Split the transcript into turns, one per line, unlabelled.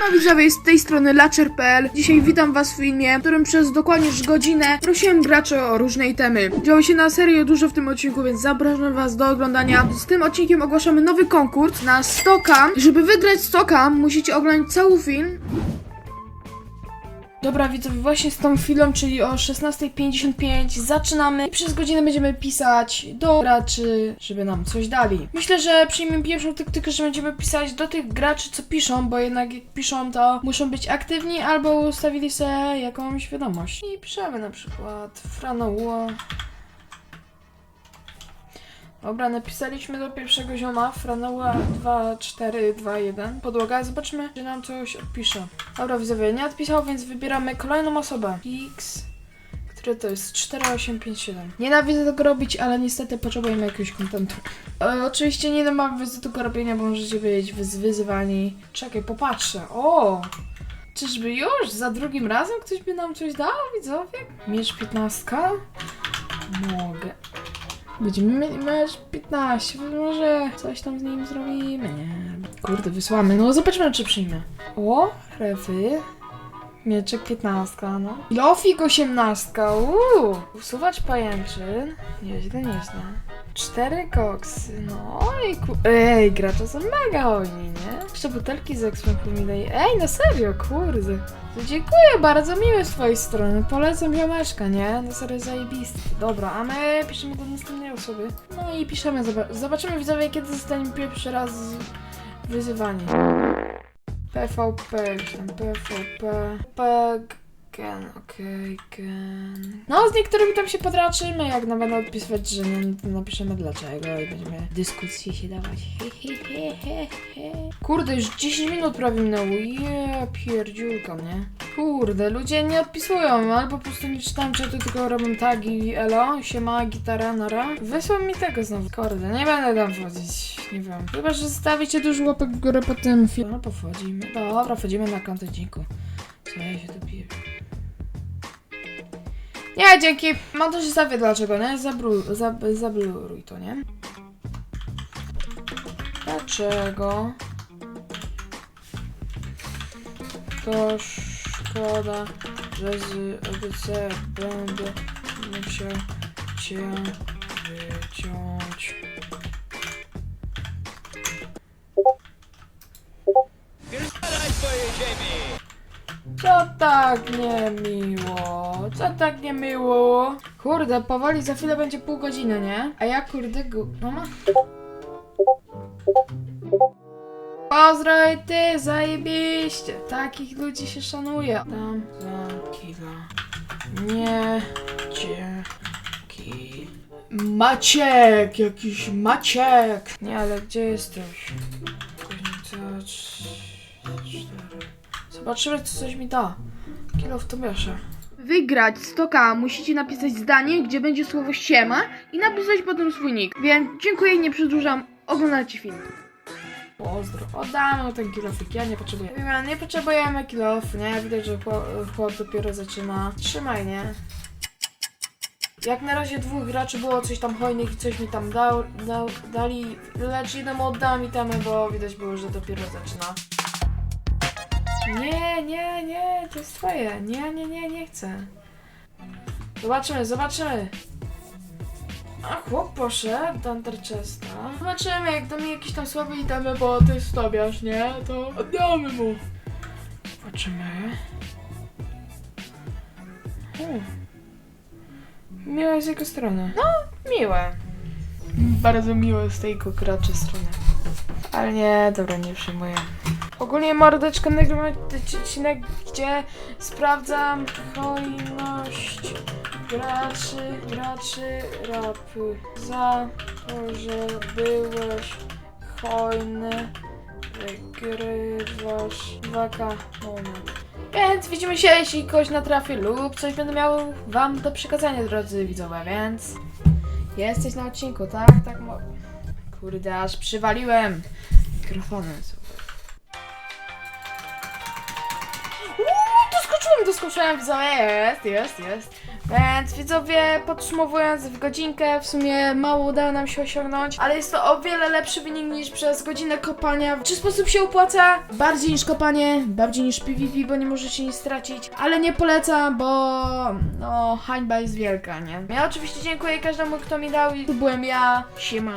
No widzowie, z tej strony Lacher.pl. Dzisiaj witam was w filmie, w którym przez dokładnie już godzinę prosiłem graczy o różnej temy. Działo się na serio dużo w tym odcinku, więc zapraszam was do oglądania. Z tym odcinkiem ogłaszamy nowy konkurs na 100k. Żeby wygrać 100k, musicie oglądać cały film. Dobra, widzowie, właśnie z tą chwilą, czyli o 16.55 zaczynamy. I przez godzinę będziemy pisać do graczy, żeby nam coś dali. Myślę, że przyjmiemy pierwszą taktykę, że będziemy pisać do tych graczy, co piszą, bo jednak jak piszą, to muszą być aktywni albo ustawili sobie jakąś wiadomość. I piszemy na przykład Franoło. Dobra, napisaliśmy do pierwszego zioma, Franoła 2421. Podłoga, zobaczmy, czy nam coś odpisze. Dobra, widzowie, nie odpisał, więc wybieramy kolejną osobę. X, które to jest 4857. Nienawidzę tego robić, ale niestety potrzebujemy jakiegoś kontentu. E, oczywiście nie mam wy do tego robienia, bo możecie być wyz- wyzywani. Czekaj, popatrzę. O! Czyżby już? Za drugim razem ktoś by nam coś dał, widzowie? Miecz 15? Mogę. Będziemy mecz 15, może coś tam z nim zrobimy, nie. Kurde, wysłamy, no zobaczmy czy przyjmie. O, refy. Mieczek 15, no. Lofik 18, uuu. Usuwać pajęczyn. Nieźle, nieźle. Cztery koksy, no i ku... Ej, gracze są mega hojni, nie? Jeszcze butelki z eksperimentu mi. Ej, no serio, kurde. Dziękuję, bardzo miłe z twojej strony. Polecam ziomeczka, nie? No serio zajebisty. Dobra, a my piszemy do następnej osoby. No i piszemy, zoba- zobaczymy widzowie, kiedy zostaniemy pierwszy raz wyzywani. PVP, tam PVP. Gen, okej, gen. No, z niektórymi tam się podraczymy, jak nam będą odpisywać, że nie, to napiszemy dlaczego i będziemy dyskusje się dawać. He, he, he, he, he. Kurde, już 10 minut prawie minęło. Je, pierdziulka, nie? Kurde, ludzie nie odpisują, albo po prostu nie czytam czatu, tylko robią tagi, elo, siema, gitara, nara. Wysłał mi tego znowu. Kurde, nie będę tam wchodzić, nie wiem. Chyba, że zostawicie dużo łapek w górę po tym filmie. No, powchodzimy. Dobra, wchodzimy na konto, dziękuję. Co ja się tu piję? Nie, dzięki. Mam też zawie dlaczego, nie? Zabru, zab, zabluruj to, nie? Dlaczego? To szkoda, że z ABC będę musiał cię wyciąć. Co tak niemiło? Co tak niemiło? Kurde, powoli za chwilę będzie pół godziny, nie? A ja kurde gu... Mama? Pozdroj ty, zajebiście! Takich ludzi się szanuje. Tam za kila. Nie dzięki. Maciek! Jakiś Maciek! Nie, ale gdzie jesteś? Zobaczymy, co coś mi da. Kilo w Tobiasze. Wygrać 100k musicie napisać zdanie, gdzie będzie słowo siema i napisać potem swój nick. Więc dziękuję, nie przedłużam. Oglądajcie film. Pozdro. Oddamy ten kilofik, ja nie potrzebuję. Mówimy, nie potrzebujemy kilof, nie? Widać, że chłop, dopiero zaczyna. Trzymaj, nie? Jak na razie dwóch graczy było coś tam hojnych i coś mi tam dał, dał, dali, lecz jednemu oddałem itemy, bo widać było, że dopiero zaczyna. Nie, nie, nie, to jest twoje. Nie, nie, nie, nie chcę. Zobaczymy, zobaczymy. A chłop poszedł, Dunter Chesta. Zobaczymy, jak da mi jakieś tam słabe itemy, bo to jest Tobiasz, nie? To oddamy mu. Zobaczymy. Hmm. Miłe z jego strony. No, miłe. Bardzo miłe z tej graczy strony. Ale nie, dobra, nie przyjmuję. Ogólnie mordeczkę nagrywam odcinek, gdzie sprawdzam hojność graczy, graczy rapy. Za to, że byłeś hojny, wygrywasz 2K moment. Więc widzimy się, jeśli ktoś natrafi lub coś będę miał wam do przekazania, drodzy widzowie, więc jesteś na odcinku, tak? Tak mo... Kurde, aż przywaliłem mikrofonem. Doskoczyłem, doskoczyłem, widzowie, jest, jest, jest. Więc widzowie, podsumowując w godzinkę, w sumie mało udało nam się osiągnąć, ale jest to o wiele lepszy wynik niż przez godzinę kopania. W czy sposób się opłaca? Bardziej niż kopanie, bardziej niż PvP, bo nie możecie nic stracić, ale nie polecam, bo no hańba jest wielka, nie? Ja oczywiście dziękuję każdemu, kto mi dał i tu byłem ja, siema.